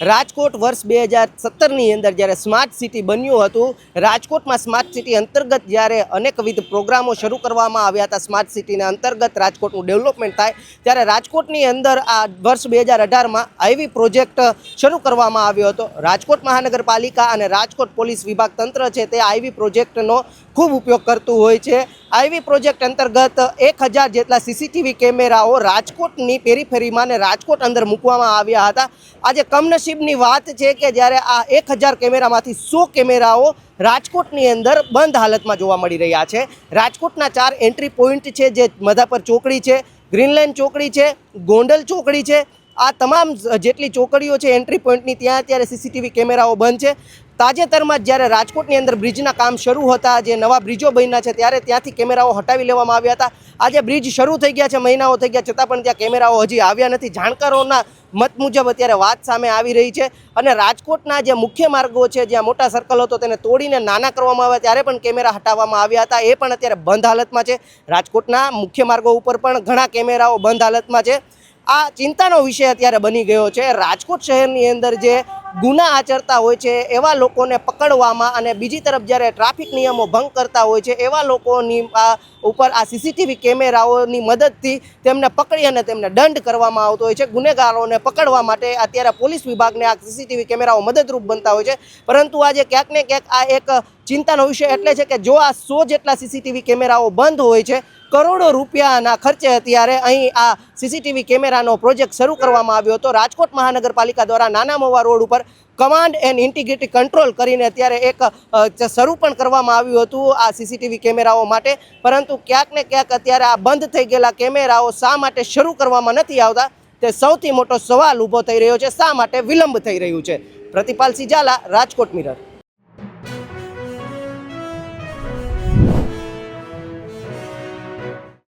રાજકોટ વર્ષ બે હજાર સત્તરની અંદર જ્યારે સ્માર્ટ સિટી બન્યું હતું, રાજકોટમાં સ્માર્ટ સિટી અંતર્ગત જ્યારે અનેકવિધ પ્રોગ્રામો શરૂ કરવામાં આવ્યા હતા, સ્માર્ટ સિટીના અંતર્ગત રાજકોટનું ડેવલપમેન્ટ થાય, ત્યારે રાજકોટની અંદર આ વર્ષ બે હજાર અઢારમાં આઈવી પ્રોજેક્ટ શરૂ કરવામાં આવ્યો હતો. રાજકોટ મહાનગરપાલિકા અને રાજકોટ પોલીસ વિભાગ તંત્ર છે તે આઈવી પ્રોજેક્ટનો ખૂબ ઉપયોગ કરતું હોય છે. આઈવી પ્રોજેક્ટ અંતર્ગત એક હજાર જેટલા સીસીટીવી કેમેરાઓ રાજકોટની પેરીફેરીમાં અને રાજકોટ અંદર મૂકવામાં આવ્યા હતા. આજે કમનસીબની વાત છે કે જ્યારે આ એક હજાર કેમેરામાંથી સો કેમેરાઓ રાજકોટની અંદર બંધ હાલતમાં જોવા મળી રહ્યા છે. રાજકોટના ચાર એન્ટ્રી પોઈન્ટ છે, જે મધાપર ચોકડી છે, ગ્રીનલેન્ડ ચોકડી છે, ગોંડલ ચોકડી છે આ તમામ જેટલી ચોકડીઓ છે એન્ટ્રી પોઈન્ટની ત્યાં અત્યારે સીસીટીવી કેમેરાઓ બંધ છે. તાજેતરમાં જ જ્યારે રાજકોટની અંદર બ્રિજના કામ શરૂ હતા, જે નવા બ્રિજો બન્યા છે, ત્યારે ત્યાંથી કેમેરાઓ હટાવી લેવામાં આવ્યા હતા. આજે બ્રિજ શરૂ થઈ ગયા છે, મહિનાઓ થઈ ગયા છતાં પણ ત્યાં કેમેરાઓ હજી આવ્યા નથી. જાણકારોના મત મુજબ અત્યારે વાત સામે આવી રહી છે અને રાજકોટના જે મુખ્ય માર્ગો છે, જ્યાં મોટા સર્કલ હતો, તેને તોડીને નાના કરવામાં આવ્યા. ત્યારે પણ કેમેરા હટાવવામાં આવ્યા હતા. એ પણ અત્યારે બંધ હાલતમાં છે. રાજકોટના મુખ્ય માર્ગો ઉપર પણ ઘણા કેમેરાઓ બંધ હાલતમાં છે. આ ચિંતાનો વિષય અત્યારે બની ગયો છે. રાજકોટ શહેરની અંદર જે ગુના આચરતા હોય છે, એવા લોકોને પકડવામાં અને બીજી તરફ જ્યારે ટ્રાફિક નિયમો ભંગ કરતા હોય છે, એવા લોકોની આ ઉપર આ સીસીટીવી કેમેરાઓની મદદથી તેમને પકડી અને તેમને દંડ કરવામાં આવતો હોય છે. ગુનેગારોને પકડવા માટે અત્યારે પોલીસ વિભાગને આ સીસીટીવી કેમેરાઓ મદદરૂપ બનતા હોય છે. પરંતુ આજે ક્યાંક ને ક્યાંક આ એક ચિંતાનો વિષય એટલે છે કે જો આ સો જેટલા સીસીટીવી કેમેરાઓ બંધ હોય છે કરોડો રૂપિયાના ખર્ચે અત્યારે અહીં આ સીસીટીવી કેમેરાનો પ્રોજેક્ટ શરૂ કરવામાં આવ્યો હતો. રાજકોટ મહાનગરપાલિકા દ્વારા નાના મોવા રોડ ઉપર કમાન્ડ એન્ડ ઇન્ટિગ્રિટી કંટ્રોલ કરીને અત્યારે એક શરૂ પણ કરવામાં આવ્યું હતું આ સીસીટીવી કેમેરાઓ માટે. પરંતુ ક્યાંક ને ક્યાંક અત્યારે આ બંધ થઈ ગયેલા કેમેરાઓ શા માટે શરૂ કરવામાં નથી આવતા તે સૌથી મોટો સવાલ ઊભો થઈ રહ્યો છે. શા માટે વિલંબ થઈ રહ્યું છે? પ્રતિપાલસિંહ ઝાલા, રાજકોટ મિરર.